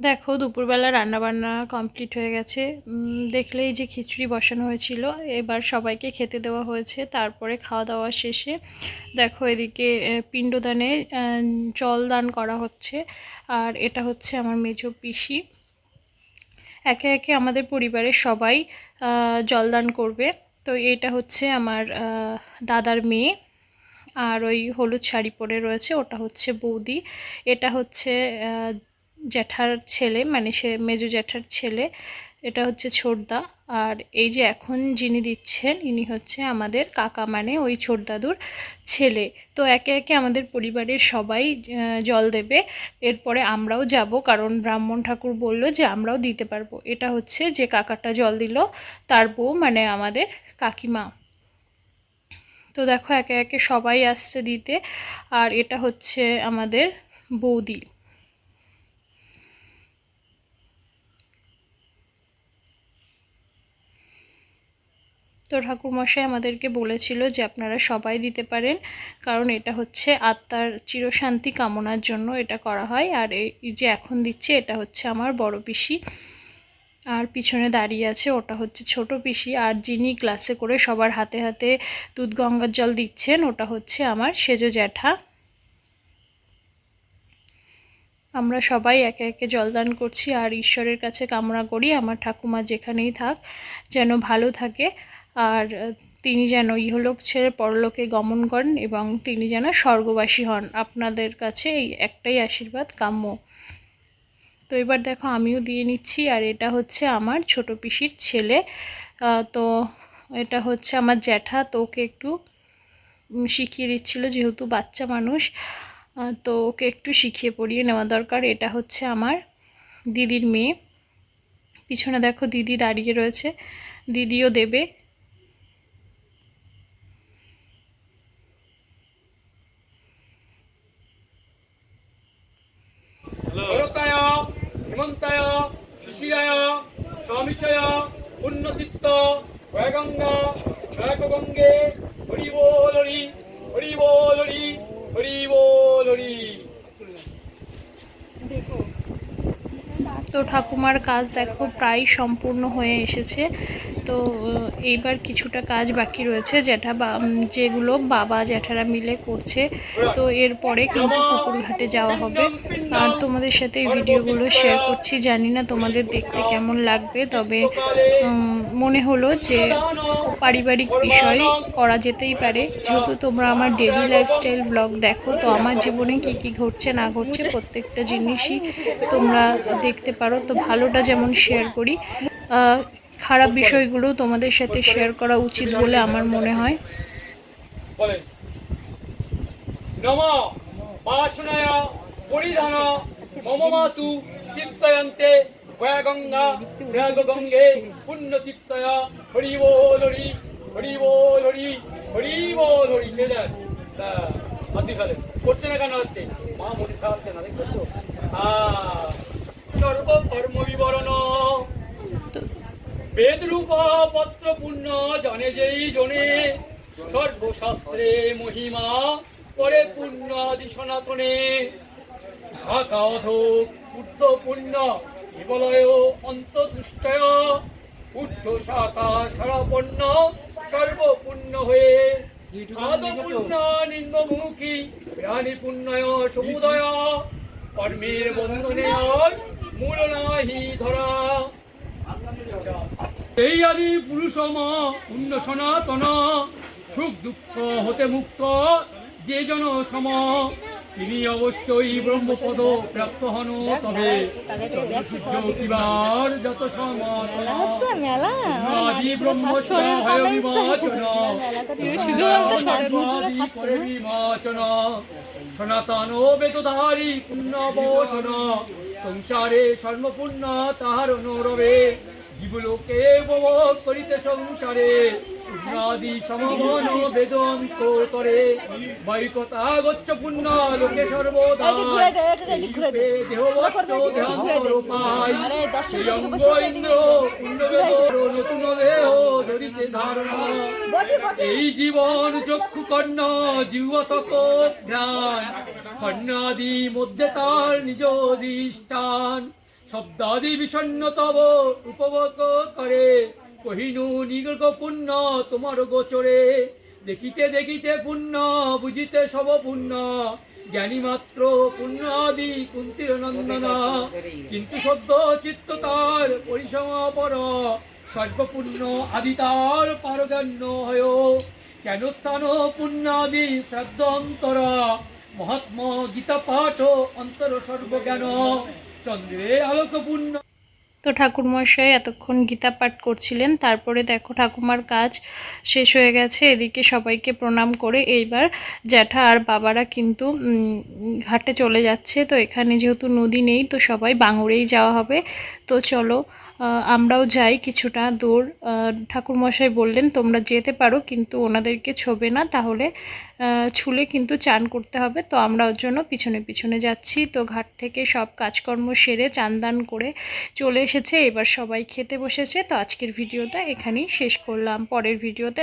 দেখো, দুপুরবেলা রান্নাবান্না কমপ্লিট হয়ে গেছে। দেখলেই যে খিচুড়ি বসানো হয়েছিল, এবার সবাইকে খেতে দেওয়া হয়েছে। তারপরে খাওয়া দাওয়া শেষে দেখো, এদিকে পিণ্ডদানে জল দান করা হচ্ছে। আর এটা হচ্ছে আমার মেজো পিসি। একে একে আমাদের পরিবারের সবাই জলদান করবে। তো এটা হচ্ছে আমার দাদার মেয়ে। আর ওই হলুদ শাড়ি পরে রয়েছে, ওটা হচ্ছে বৌদি। এটা হচ্ছে জ্যাঠার ছেলে মানে সে মেজো জ্যাঠার ছেলে, এটা হচ্ছে ছোটদা। আর এই যে এখন যিনি দিচ্ছেন, ইনি হচ্ছে আমাদের কাকা মানে ওই ছোট দাদুর ছেলে। তো একে একে আমাদের পরিবারের সবাই জল দেবে। এরপরে আমরাও যাব, কারণ ব্রাহ্মণ ঠাকুর বলল যে আমরাও দিতে পারব। এটা হচ্ছে যে কাকাটা জল দিল, তার বউ মানে আমাদের কাকিমা। তো দেখো, একে একে সবাই আসছে দিতে। আর এটা হচ্ছে আমাদের বৌদি। তো ঠাকুরমশাই আমাদেরকে বলেছিল যে আপনারা সবাই দিতে পারেন, কারণ এটা হচ্ছে আত্মার চিরশান্তি কামনার জন্য এটা করা হয়। আর এই যে এখন দিচ্ছে এটা হচ্ছে আমার বড় পিসি। আর পিছনে দাঁড়িয়ে আছে ওটা হচ্ছে ছোট পিসি। আর যিনি গ্লাসে করে সবার হাতে হাতে দুধ গঙ্গার জল দিচ্ছেন ওটা হচ্ছে আমার সেজো জ্যাঠা। আমরা সবাই একে একে জলদান করছি আর ঈশ্বরের কাছে কামনা করি। আমার ঠাকুমা যেখানেই থাক, যেন ভালো থাকে। আর তিনি যেন ইহলোক ছেড়ে পরলোকে গমন করেন এবং তিনি যেন স্বর্গবাসী হন। আপনাদের কাছে এই একটাই আশীর্বাদ কাম্য। তো এবার দেখো, আমিও দিয়ে নিচ্ছি। আর এটা হচ্ছে আমার ছোট পিসির ছেলে। তো এটা হচ্ছে আমার জ্যাঠা। তো ওকে একটু শিখিয়ে দিচ্ছিল যেহেতু বাচ্চা মানুষ। তো ওকে একটু শিখিয়ে পড়িয়ে নেওয়া দরকার। এটা হচ্ছে আমার দিদির মেয়ে। পিছনে দেখো, দিদি দাঁড়িয়ে রয়েছে। দিদিও দেবে। হেমন্তায় শিশিরায় সমিষয় উন্নতিত্ব জয়গঙ্গা জয়গঙ্গে হরি বলি হরি হরি তো ঠাকুমার কাজ দেখো, প্রায় সম্পূর্ণ হয়ে এসেছে। তো এইবার কিছুটা কাজ বাকি রয়েছে যেটা যেগুলো বাবা জ্যাঠারা মিলে করছে। তো এরপরে কিন্তু পুকুরঘাটে যাওয়া হবে। আর তোমাদের সাথে এই ভিডিওগুলো শেয়ার করছি। জানি না তোমাদের দেখতে কেমন লাগবে, তবে মনে হলো যে পারিবারিক বিষয় করা যেতেই পারে। যেহেতু তোমরা আমার ডেলি লাইফস্টাইল ব্লগ দেখো, তো আমার জীবনে কি কি ঘটছে না ঘটছে প্রত্যেকটা জিনিসই তোমরা দেখতে পারো। তো ভালোটা যেমন শেয়ার করি। খারাপ বিষয়গুলো তোমাদের সাথে শেয়ার করা উচিত বলে আমার মনে হয়। হরি বিবরণ বেদরূপ পত্র পুণ্য জানে যেই জনে। সর্বশাস্ত্রে মহিমা, পরে পুণ্য আদি সনাতনে। ঢাকা অধোক ঊর্ধ্ব পুণ্য হিবলয় অন্তদুষ্টয় ঊর্ধ্ব শাখা সারাপন্ন সর্বপুণ্য হয়ে। আদ নিম্নমুখী প্রাণী সমুদয়। কর্মের বন্ধনে মূল এই আদি পুরুষম পুণ্য সনাতন সুখ দুঃখ হতে মুক্ত যে জন সম তিনি অবশ্যই ব্রহ্মপদ প্রাপ্ত হন তবে কিবার যত সমাতন আদি ব্রহ্মস্য হয় বিমাচন পরে বিমাচন সনাতন বেদধারী পুণ্যবসন সংসারে সর্বপুণ্য তাহার অনুরবে জীবলোকে উপভোগ করিতে সংসারে বেদন্ত করে। বৈকতা গচ্ছ পুণ্য লোকে সর্বদা। নতুন দেহ ধরিতে ধারণা। এই জীবন চক্ষু কর্ণ জীবতক ধ্যান কর্ণাদি মধ্যে তার নিজ অধিষ্ঠান। শব্দাদি বিষণ্ণ তব উপভোগ করে। কহিনু নিগর্গ পুণ্য তোমার গোচরে। দেখিতে দেখিতে পুণ্য, বুঝিতে সব পুণ্য। জ্ঞানী মাত্র পুণ্য আদি কুন্তির নন্দনা কিন্তু সদ্য চিত্ত তার পরিসমাপর। সর্বপুণ্য আদি তার পারগণ্য হয়। কেন স্থান পুণ্যাদি শ্রাদ্ধ অন্তর? মহাত্ম গীতা পাঠ অন্তর সর্বজ্ঞান। চন্দ্রের ঠাকুর তো এতক্ষণ গীতা পাঠ করছিলেন, তারপরে দেখো ঠাকুমার কাজ শেষ হয়ে গেছে, এদিকে সবাইকে প্রণাম করে এইবার জ্যাঠা আর বাবারা কিন্তু ঘাটে চলে যাচ্ছে, তো এখানে যেহেতু নদী নেই, তো সবাই বাঙুরেই যাওয়া হবে। তো চলো আমরাও যাই কিছুটা দূর। ঠাকুরমশাই বললেন, তোমরা যেতে পারো, কিন্তু ওনাদেরকে ছোবে না। তাহলে ছুলে কিন্তু চান করতে হবে। তো আমরা ওর জন্য পিছনে পিছনে যাচ্ছি। তো ঘাট থেকে সব কাজকর্ম সেরে চান দান করে চলে এসেছে। এবার সবাই খেতে বসেছে। তো আজকের ভিডিওটা এখানেই শেষ করলাম। পরের ভিডিওতে